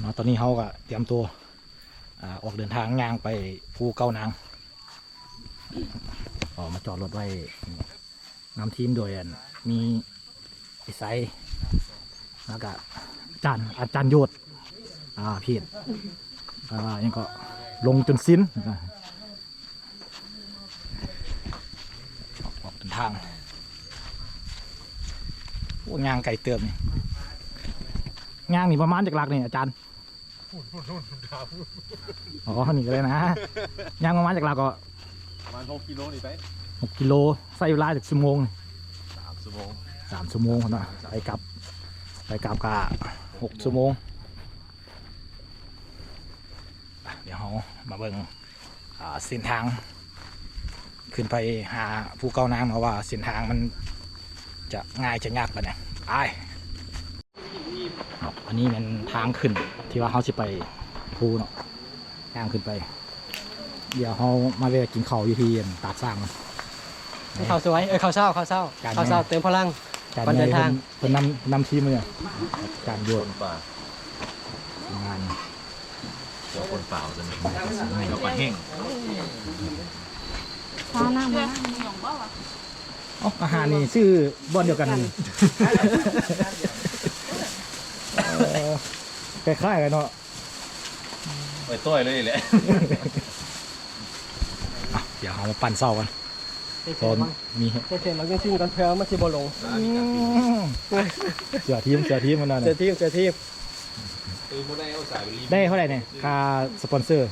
เนาะตอนนี้เขาก็เตรียมตัวอออกเดินทางย่างไปภูเก้านางออกมาจอดรถไว้นำทีมโดยมีไอ้ไซแล้วก็อาจารย์อาจารย์โยศอ่าพีดอ่ายังก็ลงจนสิ้นออกออกเดินทางโอ้ยางไก่เติมนี่ยางนี่ประมาณจากหลักนี่อาจารย์ อ๋อนี่ก็เลยนะย่างประมาณจากเราก็ประมาณหกกิโลนี่ไปหกกิโลใส่เวลาจากชั่วโมงนี่สามชั่วโมงสามชั่วโมงคนน่ะไปกลับ ไปกลับกะหกชั่วโมงอะเดี๋ยวเรามาเบิ่งอ่าเส้นทาง ขึ้นไปหาภูเก้านางเพราะว่าเส้นทางมันจะง่ายจะยากปะเนี่ยไปครับ อันนี้เป็นทางขึ้น ที่ว่าเขาจะไปภูเนาะย่างขึ้นไป เดี๋ยวเขามาเวะกินข้าวอยู่ที่ตาดสร้างนะข้าวสวยเอ้ยข้าวเช้าข้าวเช้าการข้าวเช้าเติมพลังการวันเดินทางเพิ่นนำนำทีมมาเนี่ยการโยคนนป่าทีมงานเจ้าคนเปล่าจะมีเจ้าปลาแห้งฟ้านั่งมาอ๋ออาหารนี่ชื่อบอนเดียวกันนี่เออ คล้ายๆกันเนาะไปต้อยเลยแหละอะเดี๋ยวเรามาปั่นเศร้ากันโซนมีเสร็จเรายังซิ่งกันเพื่อมาชิบลงเสือทีมเสือทีมมันนั่นเจอน่ะทีมเจอทีมคือโมได้เอาสายไปรีบได้เท่าไหร่เนี่ยค่าสปอนเซอร์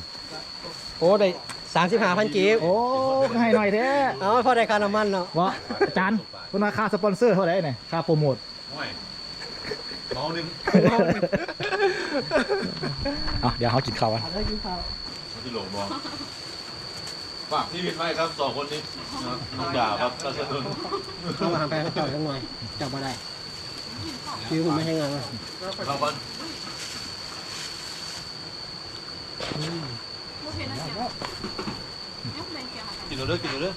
โอ้ได้สามสิบห้าพันกีบโอ้ให้หน่อยแท้เอาพอได้ค่าน้ำมันเนาะวะอาจารย์คุณราคาสปอนเซอร์เท่าไหร่เนี่ยค่าโปรโมท ห้อยเมาหนึ่งอะเดี๋ยวเขากินข้าวกัน ได้กินข้าวที่หลงบอกฝากพี่วินไว้ครับสองคนนี้น้องดาวครับรัชนนท์เอาอาหารไปให้เจ้าจังหน่อยจับมาได้คิวผมไม่ให้งานเลยเราบ้านกินเราเด้อกินเราเด้อ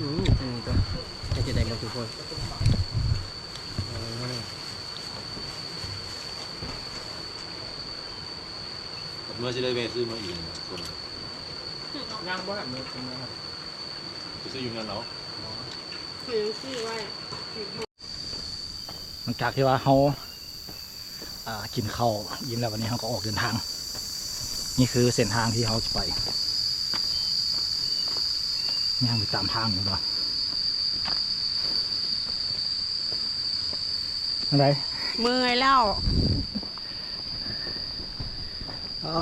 อืมอันนี้ตัวจะจะได้หมดทุกคนเออ เมื่อจะได้เวซื้อมาอีกส่วนย่างบ่แบบนี้เป็นไงครับจะซื้ออยู่งานเราคือชื่อไว้หลังจากที่ว่าเขาอ่ากินข้าวยิ้มแล้ววันนี้เขาก็ออกเดินทาง นี่คือเส้นทางที่เขาจะไปย่างไปตามทางอยู่บ่อะไรเมื่อยแล้ว อ๋อ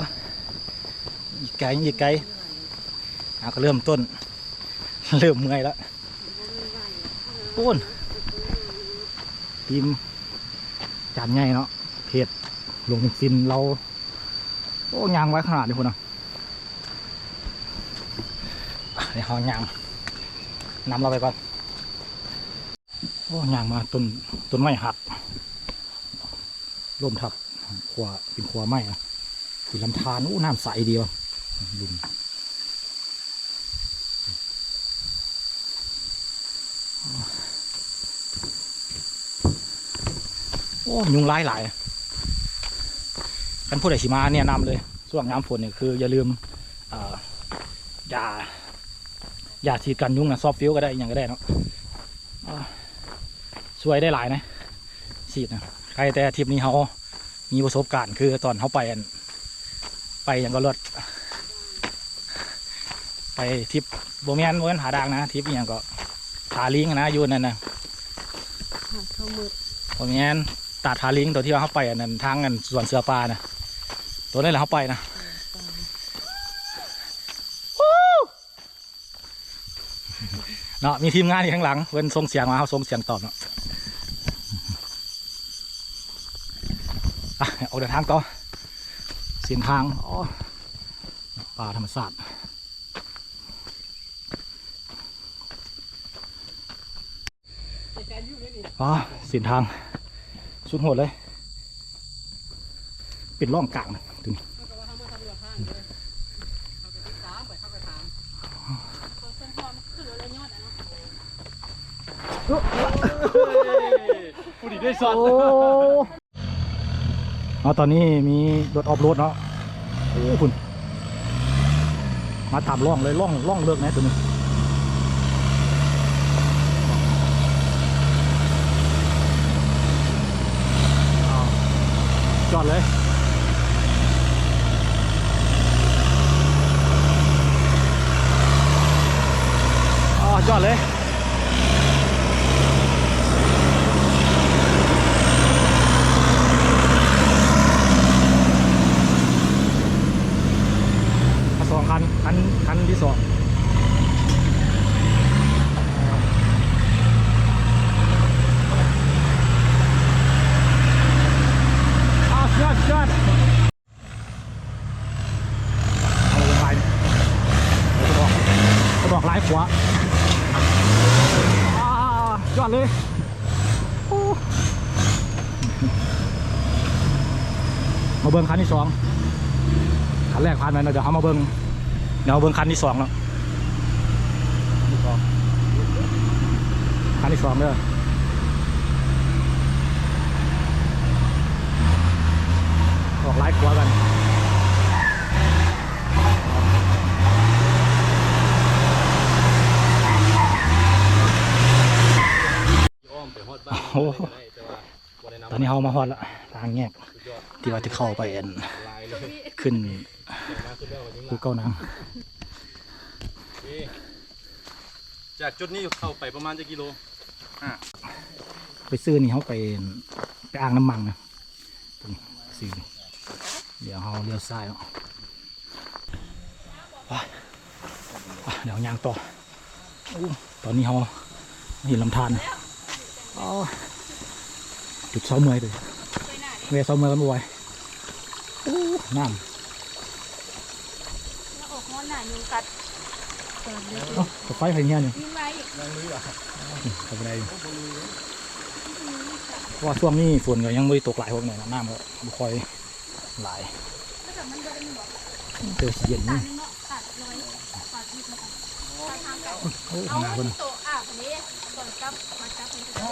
อีกไกลอีกไกลเอาก็เริ่มต้น เริ่มเมื่อยแล้วปูนทีมจานใหญ่เนาะเพจลวงซินเราโอ้ยางไว้ขนาดนี้คุณเนาะเดี๋ยวเขายางนำเราไปก่อนโอ้ยางมาต้นต้นไม้หักร่มทับขวาเป็นขวาไม้อะ เป็นลำธารอู้น้ำใสดีวะลุมโอ้ยุงหลายหลายกันผู้ใดสิมาเนี่ยนำเลยช่วงน้ำฝนเนี่ยคือ อย่าลืมเอ่ออย่าอย่าฉีดกันยุงนะซอฟฟิวก็ได้อหย่างก็ได้เนาะอ่าช่วยได้หลายนะฉีดนะใครแต่ทริปนี้เขามีประสบการณ์คือตอนเขาไปอัน ไปอย่างก็รถไปทริปโบเมียนโบเมียนหาดางนะทริปอหย่างก็ทาลิงนะอยูนนั่นนะเขามืดโบเมียนตาดทาลิงตัวที่ว่าเขาไปอันนั้นทางอันสวนเสือปลานะตัวนี้แหละเขาไปนะเนาะมีทีมงานอยู่ข้างหลังเว้นส่งเสียงมาเขาส่งเสียงตอบเนาะอะออกเดินทางต่อ เส้นทางอ๋อป่าธรรมศาสตร์อ๋อเส้นทาง สุดโหดเลยปิดร่องกลางนะตรงนี้ผู้ดีได้สอน โอ้อ๋อตอนนี้มีรถออฟโรดเนาะโอ้คุณมาตามร่องเลยร่องร่องเลิกนะตัวนี้จอดเลยอ๋อจอดเลย มาสองคัน คัน คันที่สองอ้าวยอดยอดเอาลงไปกระดอกกระดอกลายขวาอ้ายอดเลยโอ้ มาเบิ่งคันที่สองคันแรกผ่านไปเดี๋ยวเขามาเบิ้งเดี๋ยวเอาเบิ้งคันที่สองแล้วคันที่สองเด้อออกไล่ขวากันโอ้โหได้แต่ว่าด้นตอนนี้เขามาฮอดละทางแยก ที่ว่าจะเข้าไปอันลายเลยขึ้นแต่มาขึ้นแล้ววันนี้ภูเก้านังนี่จากจุดนี้เข้าไปประมาณจะกิโลไปซื้อนี่เขาไปไปอ่างน้ำมันนะตรงนี้ซื้อเดี๋ยวเขาเลี้ยวซ้ายเนาะไปไปเดี๋ยวยางต่ออู้ตอนนี้เขาเห็นลำธารอ๋อจุดเสาเมอยเลย เวะเสาเมอยกันบ่อยอู้น้ำออกม้อนหนายุงกัดเอ้ากับไฟไฟเงี้ยนี่มีไหมทำอะไรอยู่เพราะว่าช่วงนี้ฝนก็ยังไม่ได้ตกหลายพวกเนี่ยน้ำก็ไม่ค่อยหลายเจอเย็นนี่ตัดน้อยตัดที่มันตัดทางเก่าโอ้ขเอานาดคนที่โตะอะคนนี้ก่อนกลับมาจับมันจะได้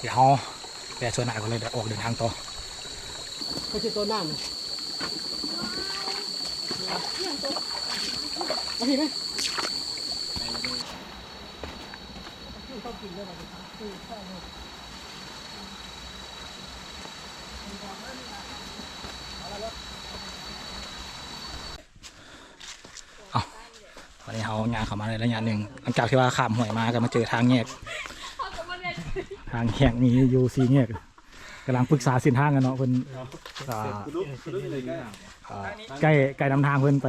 เดี๋ยวเขา แปรส่วนหน้าก็เลยเดี๋ยวออกเดินทางต่อไม่ใช่ต้นน้ำเอาพี่ไหมตอนนี้เขางานเข้ามาในระยะหนึ่งหลังจากที่ว่าข้ามห้วยมาก็มาเจอทางแยก ทางแยกมีอยู่สี่แยกกำลังปรึกษาเส้นทางกันเนาะเพิ่นอ่าอ่าใกล้ใกล้นำทางเพิ่นไป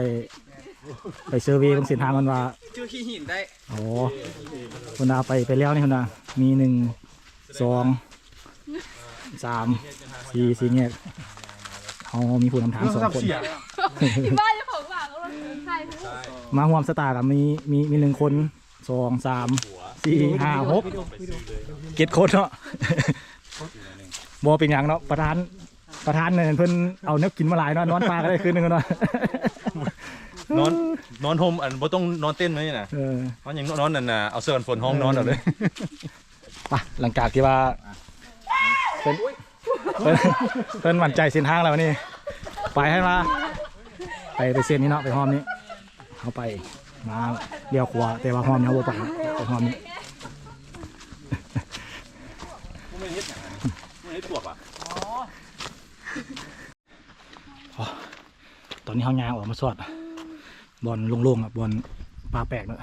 ไปเซอร์เวย์ของเส้นทางมันว่าชื่อขี้หินได้โอ้คนดาไปไปแล้วนี่คนดามีหนึ่งสองสามสี่สี่แยกเขามีผู้นำทางสองคน ที่บ้านเจ้าของบ้านเขาลงใช่ทุกมาห่วมสตาร์กับมีมีมีหนึ่งคนสองสาม สี่ห้าหกเจ็ดคนเนาะบอเป็นอย่างเนาะประธานประธานเนี่ยเพิ่นเอาเนื้อกินมาหลายเนาะนอนปลาก็ได้คืนหนึงเนาะนอนนอนโฮมอันบ่ต้องนอนเต้นไหมน่ะเออเพราะยังนอนนั่นน่ะเอาเสื้อกันฝนห้องนอนเอาเลยไปหลังจากที่ว่าเพิ่นเพิ่นเพิ่นหวั่นใจเส้นทางแล้ววันนี้ไปให้มาไปไปเส้นนี้เนาะไปห้อมนี้เขาไปมาเลี้ยวขวาแต่ว่าห้อมนี้เขาบ่ไปไปห้อมนี้ ไม่เฮ็ดหยังไม่เฮ็ดปวกอะตอนนี้เขายางออกมาสอดบอลโล่งๆอะบอลปลาแปลกเนอะ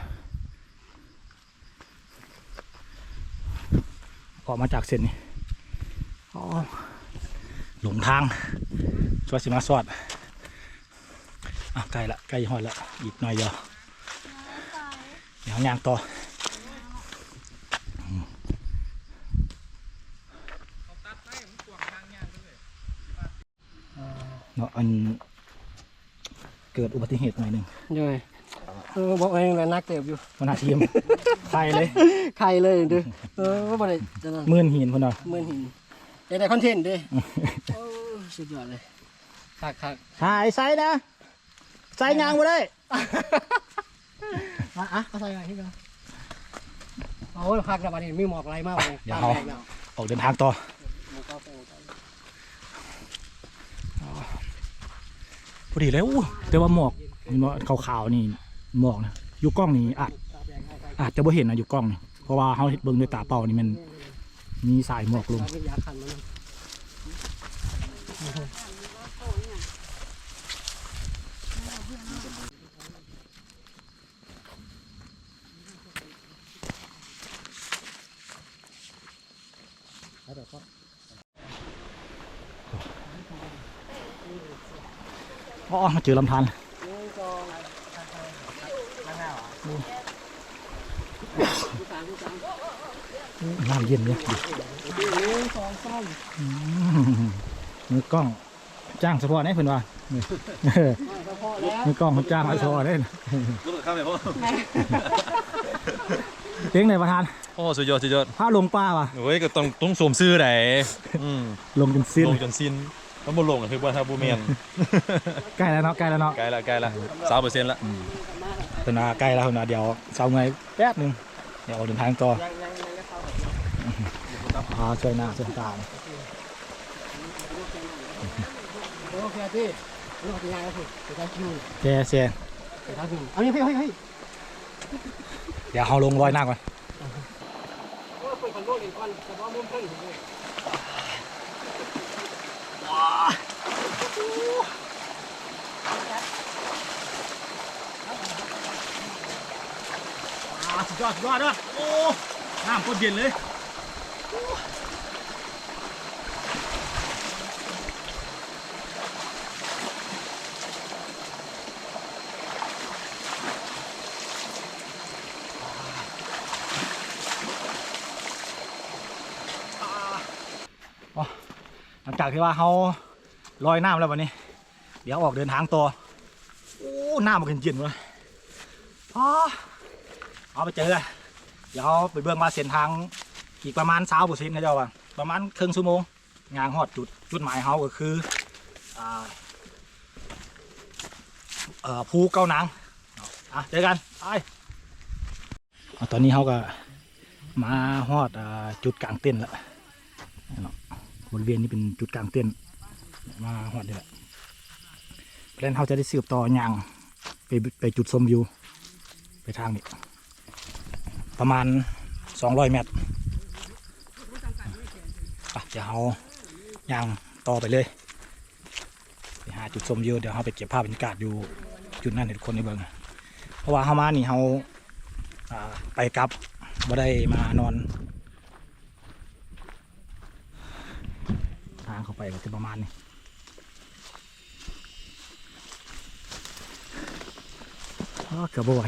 ออกมาจากเส้นนี้อ๋อหลงทางช่วยสิมาสอดอะใกล้ละใกล้หอดละอีกหน่อยเดียวเดี๋ยวยางต่อ เนาะอันเกิดอุบัติเหตุหน่อยหนึ่งยังไงเออบอกเองเลยนักเตบอยู่มันหาทีมใครเลยใครเลยเด้อเออว่าบ่ได้จะนั่นมื่นหินคนเนาะเหมือนหินแต่ได้คอนเทนต์เด้โอ้สุดยอดเลยคักคักหายไซนะไซยางบ่ได้อะอะเอาใส่อะไรที่กันโอ้ยคักนะบัดนี้มีหมอกอะไรมากเลยเดี๋ยวเอาออกเดินทางต่อ หมอกเอาไป หมอดีเลยอู้แต่ว่าหมอกเห็นว่าขาวๆนี่หมอกนะอยู่กล้องนี่อาจอาจจะบ่เห็นนะอยู่กล้องนี่เพราะว่าเขาเบิ่งด้วยตาเปล่านี่มันมีสายหมอกลงยาคันมัน อ๋อมาเจอลำธารน้ำเย็นเนี่ยสอืมมือกล้องจ้างเฉพาะนี่เพิ่อนว่ามือกล้องจ้างเฉพาะนี่รู้สึกข้ามไหมพ่อเลี้ยงไหนประธานโอ้สุดยอดสุดยอดพาลงป้าว่ะโอ้ยก็ต้องต้องสวมซื้อไหนลงจนสิ้นลงจนสิ้น ถ้าบ่ลงก็คือว่าถ้าบ่แม่นใกล้แล้วเนาะใกล้แล้วเนาะใกล้ละใกล้ละ3%ละเพิ่นว่าใกล้แล้วเพิ่นว่าเดี๋ยวเช้าไงแป๊บหนึงเดี๋ยวออกเดินทางต่อพาช่วยหน้าช่วยตาโอเคพี่เราจะย้ายแล้วพี่จะได้คิวแซ่แซ่จะได้คิวเอาเนี่ยพี่เฮ้ยเฮ้ยเดี๋ยวเฮาลงรอยหน้าก่อนโอ้ยเปิดคอนโดเลยก่อนแต่ว่ามุมเพิ่งเลยอ่า สุดยอดสุดยอดเด้อโอ้น้ำโคตรเย็นเลยอ๋อ หลังจากที่ว่าเขาลอยน้ำแล้ววันนี้ เดี๋ยวออกเดินทางต่อโอ้น้ำมันเย็นเลยอ๋อเอาไปเจอเดี๋ยวไปเบื้องมาเส้นทางอีกประมาณสาวเปอร์เซ็นต์เจ้าว่าประมาณครึ่งชั่วโมงงานฮอดจุดจุดหมายเขาก็คืออ่าเอ่อภูเก้านางอะเจอกันไปตอนนี้เขาก็มาฮอดอจุดกลางเต้นแล้วเนาะ บริเวณนี้เป็นจุดกลางเต้นมาฮอดนี่แหละเพราะนั้นเขาจะได้สืบต่อยางไปไปจุดชมวิว ไปทางนี้ประมาณ 200 เมตรอะเดี๋ยวเรายางต่อไปเลยไปหาจุดชมวิวเดี๋ยวเราไปเก็บภาพบรรยากาศอยู่จุดนั้นให้ทุกคนได้เบิงเพราะว่าเขามานี่เขาอ่าไปกลับบ่ได้มานอนทางเข้า ไปก็จะประมาณนี้เกือบบ่ไหว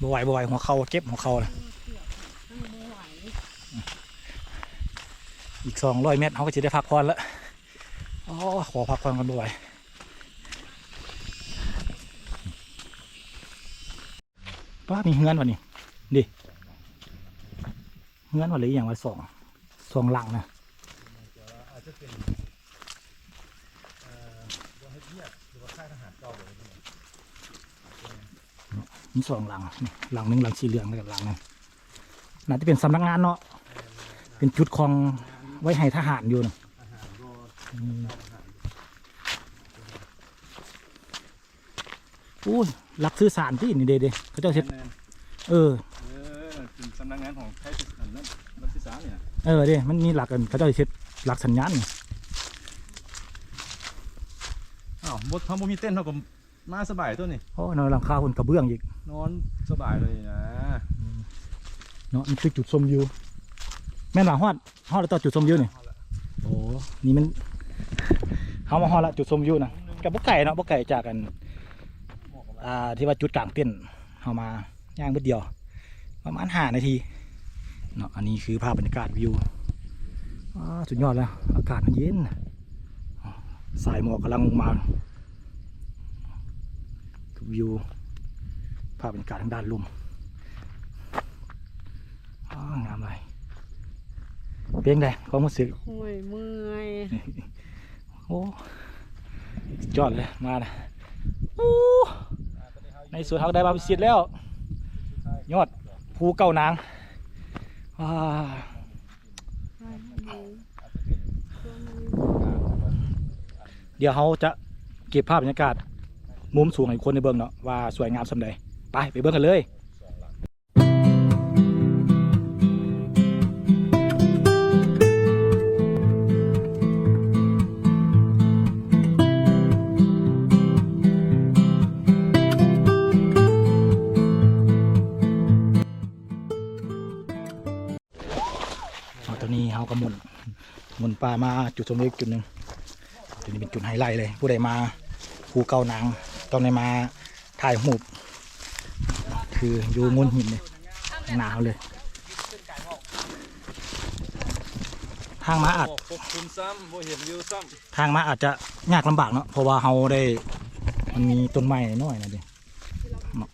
บไหวบไหวหัวเข่าเก็บหัวเข่านะอีกสองร้อยเมตรเขาก็จะได้พักผ่อนแล้วอ๋อขอพักผ่อนกันบไหวป้ามีเฮือนวะนี่ดิเฮือนวะหรืออย่างวะสองสองหลังนะ มีสองหลังนี่หลังหนึ่งหลังสีเหลืองแล้วกับหลังหนึงน่าจะเป็นสำนักงานเนาะเป็นจุดของไว้ให้ทหารอยู่นะอืมอู้ยหลักสื่อสารที่นี่เด็ดๆเขาเจ้าเช็ดเออ เออเป็นสำนักงานของไทยอันนั้นรัฐศึกษาเนี่ยเออเด้มันมีหลักกันเขาเจ้าเช็ด หลักสัญญาณนี่อ้าวบ่ทำบ่มีเต้นเท่ากับมาสบายตัวนี่โอ้นอนหลังคาคนกระเบื้องอีก นอนสบายเลยนะเนาะนี่คือจุดชมวิวแม่นว่าฮอดฮอดแล้วต่อจุดชมวิวนี่โอ้นี่มันเขามาฮอดละจุดชมวิวนะกับพวกไก่เนาะพวกไก่จากกันอ่าที่ว่าจุดกลางเต้นท์เขามาย่างเบิดเดียวประมาณห้านาทีเนาะอันนี้คือภาพบรรยากาศวิวอ้า สุดยอดแล้ว อากาศมันเย็นอ๋อสายหมอกกำลังลงมาวิวภาพบรรยากาศทางด้านลุ่มอ๋องามเลยเพียงใดความรู้สึกโอ้ยเมื่อยโอ้สุดยอดเลยมานะโอ้ในสวนเขาได้มาพิชิตแล้ว ยอดภูเก้านางว้า เดี๋ยวเขาจะเก็บภาพบรรยากาศ มุมสูงให้คนในเบิ่งเนาะว่าสวยงามสำใดไปไปเบิ่งกันเลยตอนนี้เขาก็หมุนหมุนปลามาจุดชมวิวจุดหนึ่ง จุดนี้เป็นจุดไฮไลท์เลย ผู้ใดมาภูเกานังต้องได้มาถ่ายรูปคืออยู่งนหินเลยหนาวเลย ทางมาอาจทางมาอาจจะยากลำบากเนาะเพราะว่าเขาได้มันมีต้นไม้น้อยนะดิเนาะ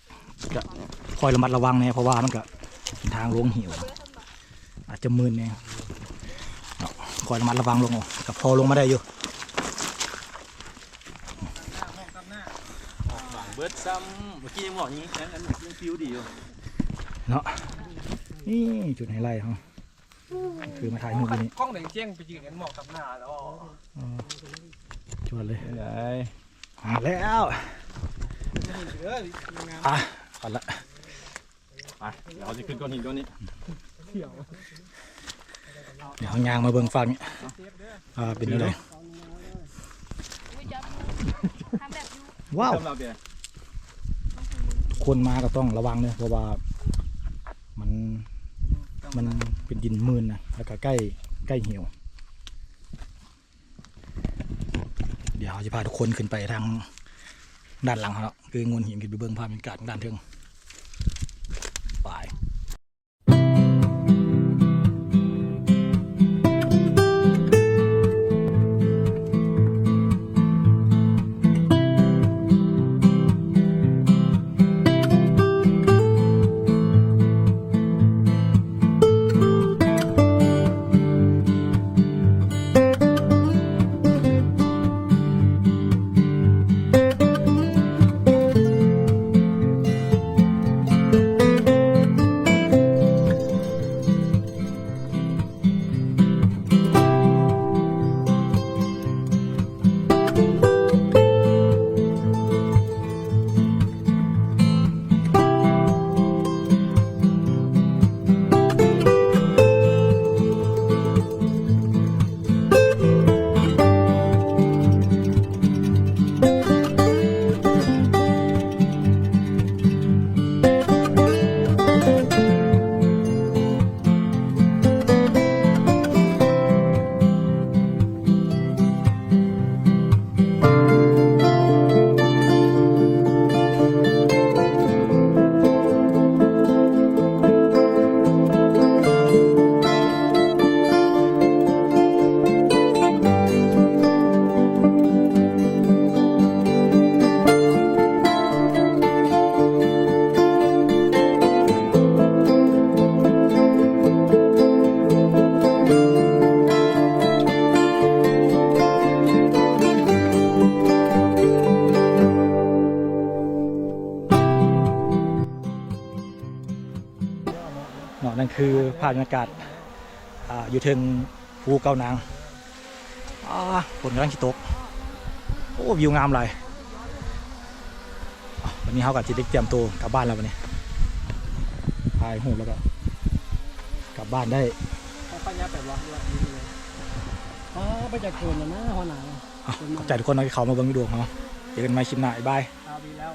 จะคอยระมัดระวังเนี่ยเพราะว่ามันก็นทางลงหิวอาจจะมึนเนี่ยคอยระมัดระวังลงกับพอลงมาได้อยู่ำเบิร์ดซ้ำ เมื่อกี้ยังบอกอย่างนี้อันอันเมื่อกี้ยังฟิวดีอยู่เนาะนี่จุดไฮไลท์เขาคือมาถ่ายรูปอยู่นี่กล้องแดงเจียงไปยืนกันหมอกกับหน้าแล้วอ๋อจวดเลยไหนมาแล้วอะก่อนละไปเดี๋ยวเราจะขึ้นก้อนหินก้อนนี้เดี๋ยวเอายางมาเบิ่งฟังนี่อ่าเป็นอะไรวิจับทำแบบยูว้าวสำหรับแก คนมาก็ต้องระวังเนี่ยเพราะว่ามันมันเป็นดินมืนนะแล้วก็ใกล้ใกล้เหี่ยว เดี๋ยวจะพาทุกคนขึ้นไปทางด้านหลังครับคืองวนหินขึ้นไปเบื้องภาพบรรยากาศด้านเทิงไป คือภาพบรรยากาศอ่าอยู่เทิงภูเกานางอ่าฝนกำลังคิตก โอ้วิวงามเลยอะวันนี้เขากับจิตเตรียมตัวกลับบ้านแล้ววันนี้ถ่ายหูปแล้วก็กลับบ้านได้เขาปัญญาแบบว่าด้วยอ๋อไปจากโคนแล้วนะหัวหน้าอะขอบใจทุกคนนะที่เขามาเบิ่งวิดีโอของเราเจอกันใหม่คลิปหน้าบ๊ายบายเอาดีแล้ว